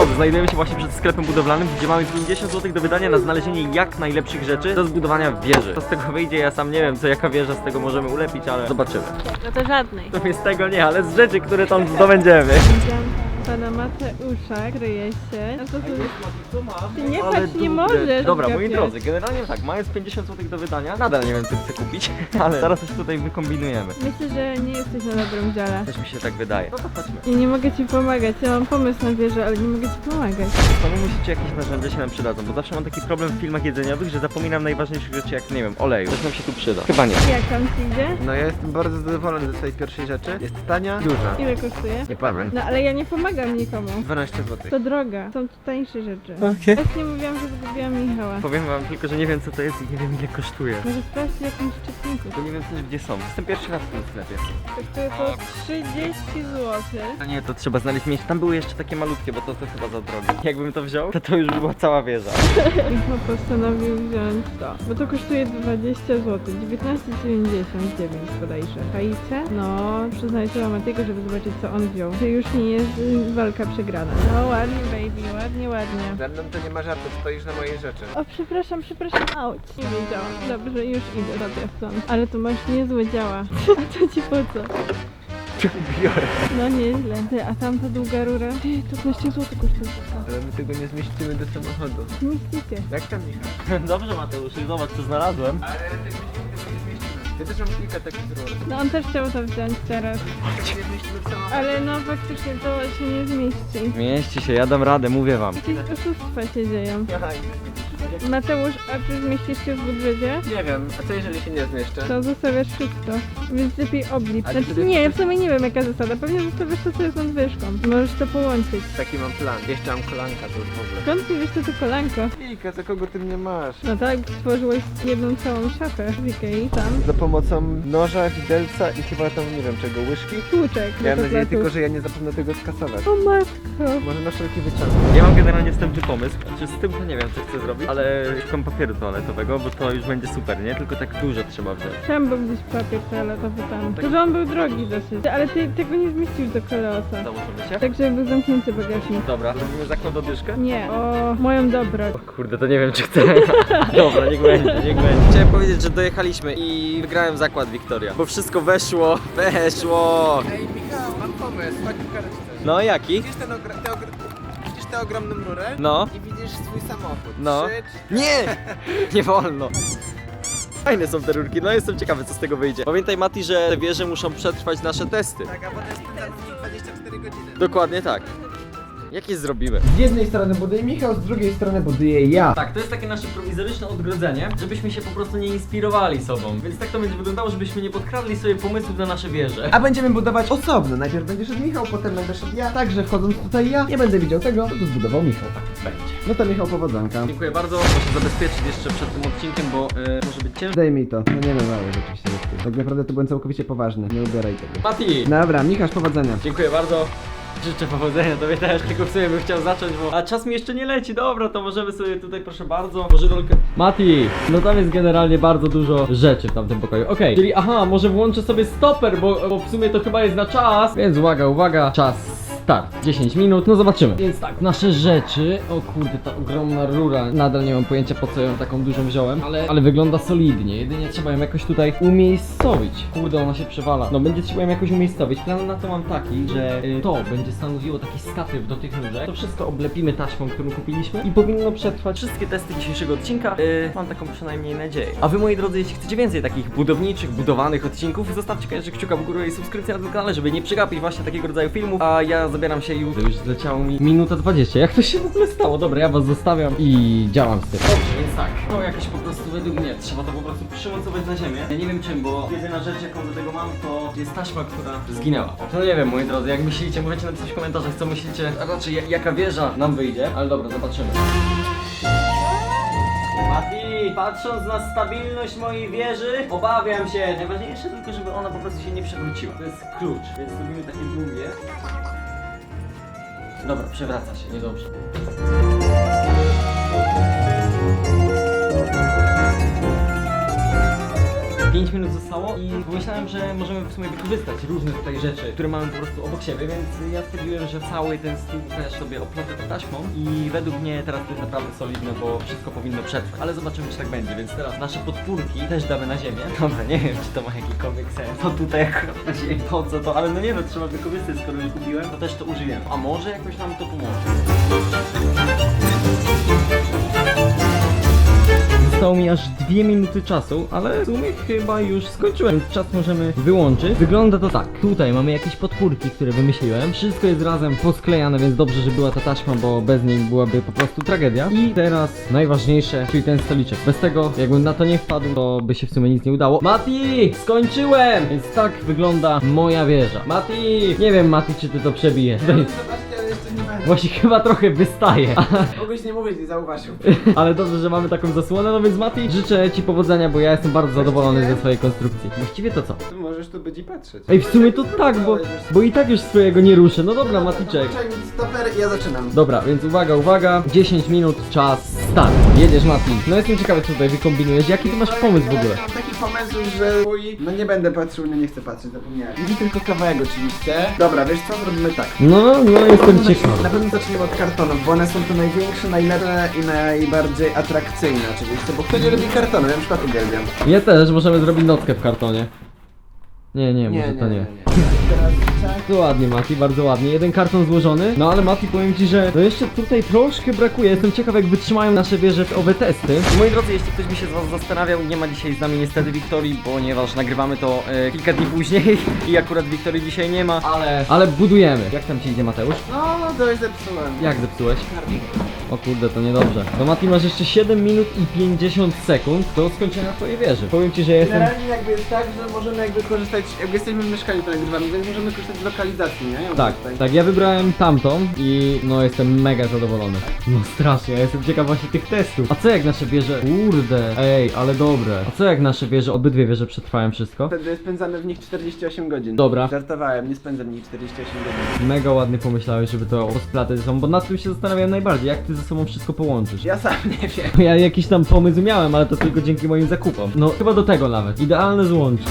drodzy, znajdujemy się właśnie przed sklepem budowlanym, gdzie mamy 50 zł do wydania na znalezienie jak najlepszych rzeczy do zbudowania wieży. Co z tego wyjdzie, ja sam nie wiem, co jaka wieża z tego możemy ulepić, ale zobaczymy. No to żadnej. To z tego nie, ale z rzeczy, które tam zdobędziemy. Pana Mateusza, kryje się. A co tu Ty nie Ale patrz, nie możesz Dobra, moi gapiać. drodzy, generalnie tak, mając 50 zł do wydania, nadal nie wiem, co chcę kupić, ale zaraz coś tutaj wykombinujemy. Myślę, że nie jesteś na dobrym dziale. Też mi się tak wydaje. No to chodźmy. I nie mogę ci pomagać. Ja mam pomysł na wieżę, ale nie mogę ci pomagać. Panu musicie jakieś narzędzia się nam przydadzą, bo zawsze mam taki problem w filmach jedzeniowych, że zapominam najważniejszych rzeczy, jak nie wiem, oleju. Coś nam się tu przyda. Chyba nie. Jak tam ci idzie? No ja jestem bardzo zadowolony ze swojej pierwszej rzeczy. Jest tania, duża. Ile kosztuje? Nie powiem. No ale ja nie pomagam nikomu. 12 zł. To droga. Są tu tańsze rzeczy. Okej. Właśnie mówiłam, że zgubiłam Michała. Powiem wam tylko, że nie wiem co to jest i nie wiem ile kosztuje. Może sprawdźcie jakimś czytniku. Bo nie wiem też gdzie są. Jestem pierwszy raz w tym sklepie. Kosztuje to 30 zł. No nie, to trzeba znaleźć miejsce. Tam były jeszcze takie malutkie, bo to, to chyba za drogie. Jakbym to wziął, to to już by była cała wieża. Michał postanowił wziąć to, bo to kosztuje 20 zł, 19,99 bodajże. Czaicie? No, przyznajcie Matiego, żeby zobaczyć co on wziął. To już nie jest walka przegrana. No ładnie baby, ładnie, ładnie. Ze mną to nie ma żartu, stoisz na mojej rzeczy. O, przepraszam, przepraszam, auć. Nie wiedziałam. Dobrze, już idę sobie stąd. Ale tu masz niezłe działa. A to ci po co? Biorę. No nieźle. Ty, a tamta długa rura? Ty, to 15 zł kosztuje. Ale my tego nie zmieścimy do samochodu. Zmieścicie. Jak tam Michał? Dobrze Mateusz, i zobacz co znalazłem. Ale zmieścimy. Ja też mam kilka takich rur. No on też chciał to wziąć teraz. Ale no faktycznie to się nie zmieści. Mieści się, ja dam radę, mówię wam. Jakieś oszustwa się dzieją. Aha, Mateusz, a czy zmieścisz się w budżecie? Nie wiem, a co jeżeli się nie zmieszczę? To zostawiasz wszystko, więc lepiej oblicz. A Znaczy wtedy- nie, ja w sumie nie wiem jaka zasada, pewnie zostawiasz to co jest nadwyżką. Możesz to połączyć. Taki mam plan. Jeszcze mam kolanka tu już w ogóle. Skąd mi wiesz to, to kolanko? Kilka, za kogo ty mnie masz? No tak, stworzyłeś jedną całą szafę w Ikei, tam. Za pomocą noża, widelca i chyba tam nie wiem czego, łyżki? Tłuczek do Miałem nadzieję kotletów. tylko, że ja nie zapomnę tego skasować. O matko. Może na wszelki wyciąg. Ja mam generalnie wstępny pomysł. Znaczy z tym to nie wiem co chcę zrobić, ale szukam papieru toaletowego, bo to już będzie super, nie? Tylko tak dużo trzeba wziąć. Tam był gdzieś papier toaletowy tam. To, że on był drogi dosyć. Ale ty tego nie zmieścisz do koleosa. Założymy się? Tak, żeby był zamknięty bagażnik. Dobra, robimy zakład o dyszkę? Nie, o moją dobroć. O kurde, to nie wiem czy chcę. Dobra, niech będzie, niech będzie. Chciałem powiedzieć, że dojechaliśmy i wygrałem zakład Wiktoria. Bo wszystko weszło, weszło. Ej Michał, mam pomysł, chodź w karetce. No jaki? Widzisz, ten ogr- tę ogr- tę ogromną rurę? No. I widzisz swój samochód. No. Trzy, Nie! Nie wolno. Fajne są te rurki, no jestem ciekawy co z tego wyjdzie. Pamiętaj Mati, że te wieże muszą przetrwać nasze testy. Tak, a potem spędzamy w nich 24 godziny. Dokładnie tak. Jakie zrobimy? Z jednej strony buduje Michał, z drugiej strony buduje ja. Tak, to jest takie nasze prowizoryczne odgrodzenie, żebyśmy się po prostu nie inspirowali sobą. Więc tak to będzie wyglądało, żebyśmy nie podkradli sobie pomysłów na nasze wieże. A będziemy budować osobno. Najpierw będzie szedł Michał, potem będę szedł ja. Także wchodząc tutaj ja, nie będę widział tego, co tu zbudował Michał. Będzie. No to Michał, powodzonka. Dziękuję bardzo. Muszę zabezpieczyć jeszcze przed tym odcinkiem, bo e, może być ciężko. Daj mi to. No nie no, mało rzeczywiście. jest. Tak naprawdę to byłem całkowicie poważny. Nie ubieraj tego. Mati! Dobra, Michał, powodzenia. Dziękuję bardzo. Życzę powodzenia, tobie też, tylko w sumie bym chciał zacząć, bo... A czas mi jeszcze nie leci, dobra, to możemy sobie tutaj, proszę bardzo, może rolkę... Mati, no tam jest generalnie bardzo dużo rzeczy w tamtym pokoju, okej, czyli aha, może włączę sobie stoper, bo, bo w sumie to chyba jest na czas, więc uwaga, uwaga, czas... Start, 10 minut, no zobaczymy. Więc tak, nasze rzeczy. O kurde, ta ogromna rura. Nadal nie mam pojęcia po co ją taką dużą wziąłem, ale, ale wygląda solidnie. Jedynie trzeba ją jakoś tutaj umiejscowić. Kurde, ona się przewala. No będzie trzeba ją jakoś umiejscowić. Plan na to mam taki, że y, to będzie stanowiło taki statyw do tych nóżek. To wszystko oblepimy taśmą, którą kupiliśmy i powinno przetrwać wszystkie testy dzisiejszego odcinka. Y, mam taką przynajmniej nadzieję. A wy moi drodzy, jeśli chcecie więcej takich budowniczych, budowanych odcinków, zostawcie koniecznie kciuka w górę i subskrypcję na tym kanale, żeby nie przegapić właśnie takiego rodzaju filmów. A ja zabieram się już. Już zleciało mi minuta 20. Jak to się w ogóle stało? Dobra, ja was zostawiam i działam z tym. Dobrze, więc tak. To jakoś po prostu według mnie trzeba to po prostu przymocować na ziemię. Ja nie wiem czym, bo jedyna rzecz jaką do tego mam to jest taśma, która zginęła. No nie wiem moi drodzy, jak myślicie, możecie napisać w komentarzach co myślicie, a raczej ja- jaka wieża nam wyjdzie, ale dobra, zobaczymy. Mati, patrząc na stabilność mojej wieży, obawiam się. Najważniejsze tylko, żeby ona po prostu się nie przewróciła. To jest klucz, więc robimy takie długie. Dobra, przewraca się, niedobrze. 5 minut zostało i pomyślałem, że możemy w sumie wykorzystać różne tutaj rzeczy, które mamy po prostu obok siebie, więc ja stwierdziłem, że cały ten stół też sobie oplotę tą taśmą i według mnie teraz to jest naprawdę solidne, bo wszystko powinno przetrwać. Ale zobaczymy, czy tak będzie, więc teraz nasze podpórki też damy na ziemię. Dobra, nie wiem, czy to ma jakikolwiek sens. To tutaj akurat na ziemi, po co to? Ale no nie no, trzeba wykorzystać, skoro już kupiłem, to też to użyję. A może jakoś nam to pomoże. Zostało mi aż dwie minuty czasu, ale w sumie chyba już skończyłem, czas możemy wyłączyć. Wygląda to tak. Tutaj mamy jakieś podpórki, które wymyśliłem. Wszystko jest razem posklejane, więc dobrze, że była ta taśma, bo bez niej byłaby po prostu tragedia. I teraz najważniejsze, czyli ten stoliczek. Bez tego, jakbym na to nie wpadł, to by się w sumie nic nie udało. Mati! Skończyłem! Więc tak wygląda moja wieża. Mati! Nie wiem, Mati, czy ty to przebijesz. Tutaj Właśnie chyba trochę wystaje. Mogłeś nie mówić, nie zauważył. Ale dobrze, że mamy taką zasłonę, no więc Mati, życzę Ci powodzenia, bo ja jestem bardzo zadowolony ze swojej konstrukcji. Właściwie to co? Tu możesz tu być i patrzeć. Ej, w sumie to tak, bo, bo i tak już swojego nie ruszę. No dobra, Maticzek. Włączaj mi stoper i ja zaczynam. Dobra, więc uwaga, uwaga, 10 minut, czas, start. Jedziesz Mati. No jestem ciekawy, co tutaj wykombinujesz. Jaki ty masz pomysł w ogóle? Mam taki pomysł, że mój... No nie będę patrzył, no nie chcę patrzeć, zapomniałem. Widzi tylko kawałek oczywiście. Dobra, wiesz co, zrobimy tak. No, no jestem ciekawy. Pewno zaczniemy od kartonów, bo one są tu największe, najlepsze i najbardziej atrakcyjne oczywiście, bo kto nie lubi kartonu, ja na przykład uwielbiam. Ja też, możemy zrobić nockę w kartonie. Nie, nie, może to nie. Bardzo ładnie Mati, bardzo ładnie. Jeden karton złożony. No ale Mati powiem ci, że no jeszcze tutaj troszkę brakuje. Jestem ciekaw jak wytrzymają nasze wieże w owe testy. Moi drodzy, jeśli ktoś by się z was zastanawiał, nie ma dzisiaj z nami niestety Wiktorii, ponieważ nagrywamy to e, kilka dni później i akurat Wiktorii dzisiaj nie ma. Ale, ale budujemy. Jak tam ci idzie Mateusz? No, już zepsułem. Jak zepsułeś? O kurde, to niedobrze. No Mati, masz jeszcze 7 minut i 50 sekund do skończenia twojej wieży. Powiem ci, że jestem... Generalnie jakby jest tak, że możemy jakby korzystać, jakby jesteśmy w mieszkaniu to nagrywamy, więc możemy korzystać z lokalizacji, nie? Ja Tak, tutaj. tak, ja wybrałem tamtą i no jestem mega zadowolony. No strasznie, ja jestem ciekaw właśnie tych testów. A co jak nasze wieże... Kurde, ej, ale dobre. A co jak nasze wieże, obydwie wieże przetrwają wszystko? Wtedy spędzamy w nich 48 godzin. Dobra. Żartowałem, nie spędzam w nich 48 godzin. Mega ładnie pomyślałeś, żeby to rozplatać ze sobą, bo nad tym się zastanawiałem najbardziej, jak ty ze sobą wszystko połączysz. Ja sam nie wiem. Ja jakiś tam pomysł miałem, ale to tylko dzięki moim zakupom. No chyba do tego nawet. Idealne złączki.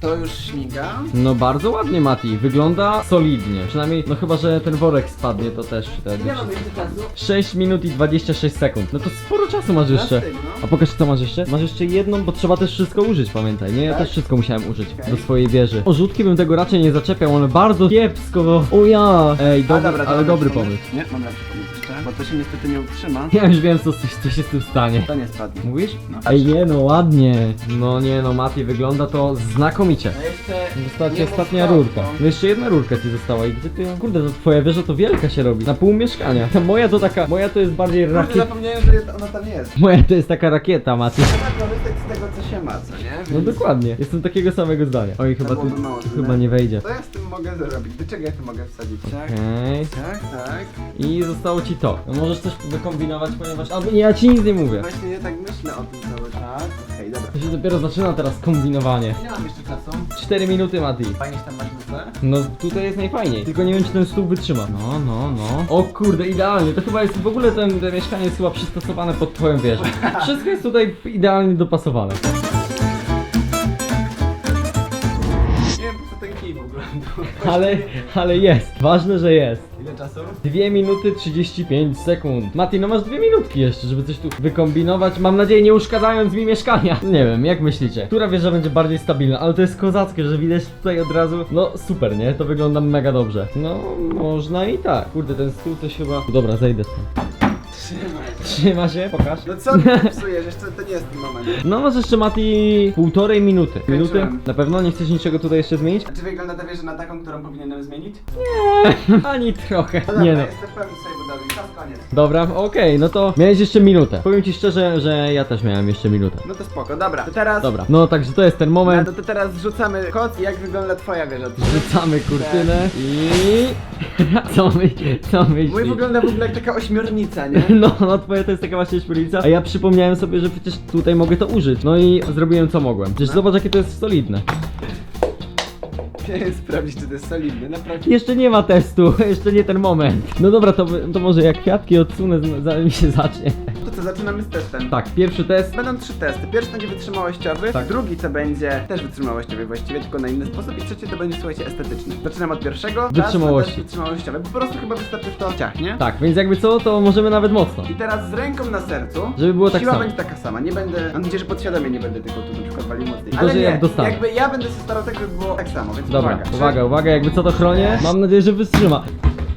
To już śmiga. No bardzo ładnie Mati, wygląda solidnie. Przynajmniej, no chyba, że ten worek spadnie, to też wtedy. Jeszcze czasu. 6 minut i 26 sekund. No to sporo czasu masz jeszcze. no. A pokaż co masz jeszcze? Masz jeszcze jedną, bo trzeba też wszystko użyć, pamiętaj. Nie, ja Tak? też wszystko musiałem użyć Okej. do swojej wieży. O rzutki bym tego raczej nie zaczepiał, one bardzo kiepsko. O ja! Ej, A, dobra, to ale dobry pomysł. Nie, mam lepszy pomysł bo to się niestety nie utrzyma. Ja już wiem co, co się z tym stanie. To nie spadnie. Mówisz? No. Ej, nie no, ładnie. No nie no, Mati, wygląda to znakomicie. A jeszcze... Została ci nie ostatnia mów rurka. No jeszcze jedna rurka ci została i gdzie ty ją... Kurde, to twoja wieża to wielka się robi. Na pół mieszkania. Ta moja to taka... Moja to jest bardziej Kurde, rakieta. zapomniałem, że jest- ona tam jest. Moja to jest taka rakieta, Mati. Trzeba korzystać z tego, co się ma, co nie? No Więc dokładnie, jestem takiego samego zdania. Oj, chyba tu, byłoby mało, tu co chyba nie? nie wejdzie. Co ja z tym mogę zrobić? Do czego ja to mogę wsadzić? Tak, Okej. tak, tak. I zostało ci to. No możesz coś wykombinować, ponieważ... Albo nie, ja ci nic nie mówię. Właśnie ja tak myślę o tym cały czas. Okej, dobra. To się dopiero zaczyna teraz kombinowanie. Nie mam jeszcze czasu. 4 minuty, Mati. Fajnie się tam masz nutę? No tutaj jest najfajniej. Tylko nie wiem, czy ten stół wytrzyma. No, no, no. O kurde, idealnie. To chyba jest w ogóle ten, to mieszkanie jest chyba przystosowane pod twoją wieżę. Wszystko jest tutaj idealnie dopasowane. Nie wiem co ten kij w ogóle. Ale, ale jest. Ważne, że jest. Ile czasu? 2 minuty 35 sekund. Mati, no masz dwie minutki jeszcze, żeby coś tu wykombinować. Mam nadzieję, nie uszkadzając mi mieszkania. Nie wiem, jak myślicie? Która wieża będzie bardziej stabilna? Ale to jest kozackie, że widać tutaj od razu. No super, nie? To wygląda mega dobrze. No, można i tak. Kurde, ten stół coś chyba. Dobra, zejdę stąd. Trzyma się, pokaż. No co ty psujesz? Jeszcze to nie jest ten moment. No masz jeszcze Mati półtorej minuty. Minuty? Skończyłem. Na pewno nie chcesz niczego tutaj jeszcze zmienić? A czy wygląda ta wieża na taką, którą powinienem zmienić? Ani trochę. dobra, Nie no. jestem pewny swojej budowy. Czas koniec. Dobra, okej, no to miałeś jeszcze minutę. Powiem ci szczerze, że ja też miałem jeszcze minutę. No to spoko, dobra. To teraz... Dobra, no także to jest ten No moment. to, to teraz zrzucamy kod i jak wygląda twoja wieża? Rzucamy kurtynę i... Co my, co Mój myślisz? wygląda w ogóle jak taka ośmiornica, nie? No, no twoje to jest taka właśnie śpiewolica, a ja przypomniałem sobie, że przecież tutaj mogę to użyć. No i zrobiłem co mogłem. Przecież zobacz jakie to jest solidne. Sprawdzić, czy to jest solidne, naprawdę. Jeszcze nie ma testu, jeszcze nie ten moment. No dobra, to, to może jak kwiatki odsunę, zanim się zacznie. To co, zaczynamy z testem. Tak, pierwszy test. Będą trzy testy. Pierwszy będzie wytrzymałościowy, Tak. drugi to będzie też wytrzymałościowy właściwie, tylko na inny sposób i trzeci to będzie, słuchajcie, estetyczny. Zaczynam od pierwszego. Wytrzymałości. test wytrzymałościowy. Po prostu chyba wystarczy w to ciach, nie? Tak, więc jakby co, to możemy nawet mocno. I teraz z ręką na sercu. Żeby było tak Siła samo. będzie taka sama. Nie będę. Mam nadzieję, że podświadomie nie będę tylko tu na przykład walił mocniej. Tylko, Ale że nie, jak dostanę. jakby ja będę się starał tak, żeby było tak samo, więc Dobra, uwaga. uwaga, uwaga, jakby co to chronię. Mam nadzieję, że wytrzyma.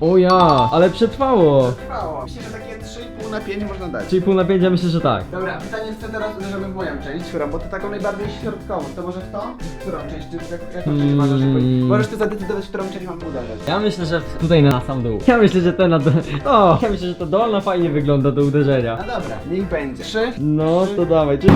O ja, ale przetrwało. Trwało. Myślę, że takie 3,5 na 5 można dać. Czyli pół na pięć, ja myślę, że tak. Dobra, pytanie jest, co teraz uderzamy w moją część, którą, bo to taką najbardziej środkową. To może w to? W którą część? Czy jak, jaką część Mm. uważasz, że powinien- Możesz ty zadecydować, w którą część mam uderzać. Ja myślę, że tutaj na sam dół. Ja myślę, że ten na dół. O, ja myślę, że to dolna fajnie wygląda do uderzenia. No dobra, niech będzie. Trzy. No to dawaj. Czy...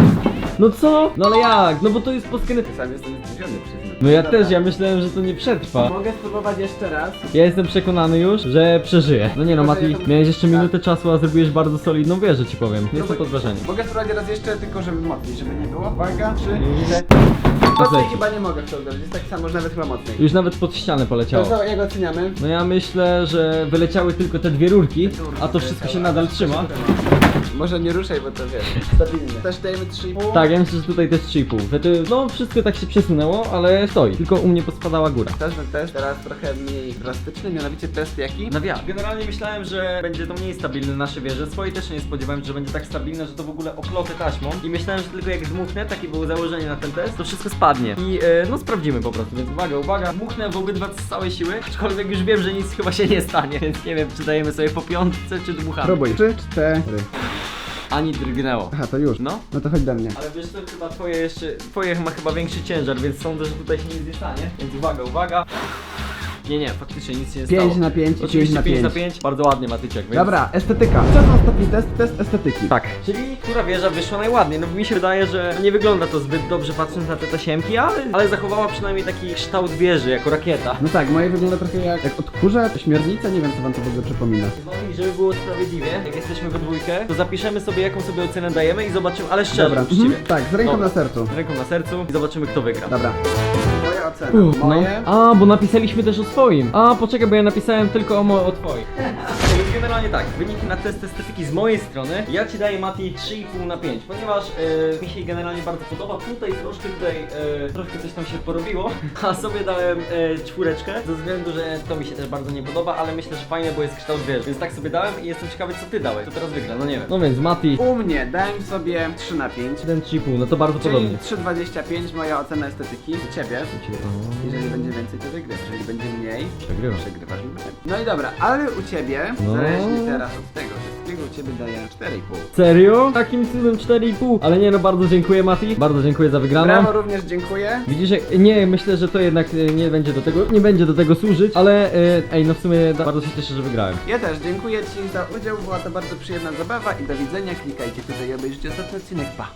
No co? No ale jak? No bo to jest poskany. Sam jestem zdziwiony, przyznam. No ja Dobra. też, ja myślałem, że to nie przetrwa. Mogę spróbować jeszcze raz. Ja jestem przekonany już, że przeżyję. No nie no, Mati, że to- miałeś jeszcze tak. minutę czasu, a zrobiłeś bardzo solidną wieżę, ci powiem. Jestem Próbuj- pod wrażeniem. Mogę spróbować raz jeszcze, tylko żeby mocniej, żeby nie było. Uwaga, trzy, Mm. cztery. leci. Mocniej chyba nie mogę w to uderzyć, jest tak samo, może nawet chyba mocniej. Już nawet pod ścianę To poleciało. co, jak oceniamy? No ja myślę, że wyleciały tylko te dwie rurki, a to wszystko się nadal trzyma. Może nie ruszaj, bo to wiesz, stabilne. Też dajemy 3,5. Tak, ja myślę, że tutaj też 3,5. Wtedy, no wszystko tak się przesunęło, ale stoi. Tylko u mnie pospadała góra. Ważny test, teraz trochę mniej drastyczny, mianowicie test jaki? Na wiatr. Generalnie myślałem, że będzie to mniej stabilne nasze wieże. Swoje też się nie spodziewałem, że będzie tak stabilne, że to w ogóle oploty taśmą. I myślałem, że tylko jak dmuchnę, takie było założenie na ten test, to wszystko spadnie. I e, no sprawdzimy po prostu, więc uwaga, uwaga. Dmuchnę w obydwa z całej siły, aczkolwiek już wiem, że nic chyba się nie stanie, więc nie wiem, czy dajemy sobie po piątce, czy dmuchamy. Próbuj. 3, 4. Ani drgnęło. Aha, to już. No. No to chodź do mnie. Ale wiesz co, chyba twoje jeszcze, twoje ma chyba większy ciężar, więc sądzę, że tutaj się nic nie stanie. Więc uwaga, uwaga. Nie, nie, faktycznie nic się nie stało. 5 na 5 i 5 Oczywiście na 5 5. na 5. Bardzo ładnie Matyczek, więc... Dobra, estetyka. Co to ostatni test? Test estetyki. Tak, czyli która wieża wyszła najładniej. No mi się wydaje, że nie wygląda to zbyt dobrze patrząc na te tasiemki, ale, ale zachowała przynajmniej taki kształt wieży, jako rakieta. No tak, moje wygląda trochę jak, jak odkurza, śmiernica, nie wiem co wam to w ogóle przypomina. No i żeby było sprawiedliwie, jak jesteśmy we dwójkę, to zapiszemy sobie jaką sobie ocenę dajemy i zobaczymy, ale szczerze, Dobra, uczciwie. mhm. tak, z ręką Dobra. na sercu. Z ręką na sercu i zobaczymy kto wygra. Dobra. Ocena. Uff, Moje. No. A, bo napisaliśmy też o swoim. A, poczekaj, bo ja napisałem tylko o, mo- o twoim. Generalnie tak, wyniki na test estetyki z mojej strony. Ja ci daję Mati 3,5 na 5, ponieważ e, mi się generalnie bardzo podoba. Tutaj troszkę tutaj, e, troszkę coś tam się porobiło, a sobie dałem e, czwóreczkę, ze względu, że to mi się też bardzo nie podoba, ale myślę, że fajne, bo jest kształt wieży. Więc tak sobie dałem i jestem ciekawy, co ty dałeś. To teraz wygra, no nie wiem. No więc Mati, U mnie dałem sobie 3 na 5. 7,5, no to bardzo podobnie. Czyli 3,25 moja ocena estetyki. U ciebie. Jeżeli będzie więcej, to wygrywasz. Jeżeli będzie mniej, Przegrywam. przegrywasz. No i dobra, ale u ciebie, No. Zależnie teraz od tego wszystkiego, u ciebie daję 4,5. Serio? Takim cudem 4,5. Ale nie no, bardzo dziękuję Mati. Bardzo dziękuję za wygraną. Brawo również dziękuję. Widzisz, jak- nie, myślę, że to jednak e, nie będzie do tego, nie będzie do tego służyć, ale e, ej, no w sumie da, bardzo się cieszę, że wygrałem. Ja też dziękuję Ci za udział, była to bardzo przyjemna zabawa i do widzenia. Klikajcie tutaj i obejrzyjcie ostatni odcinek. Pa!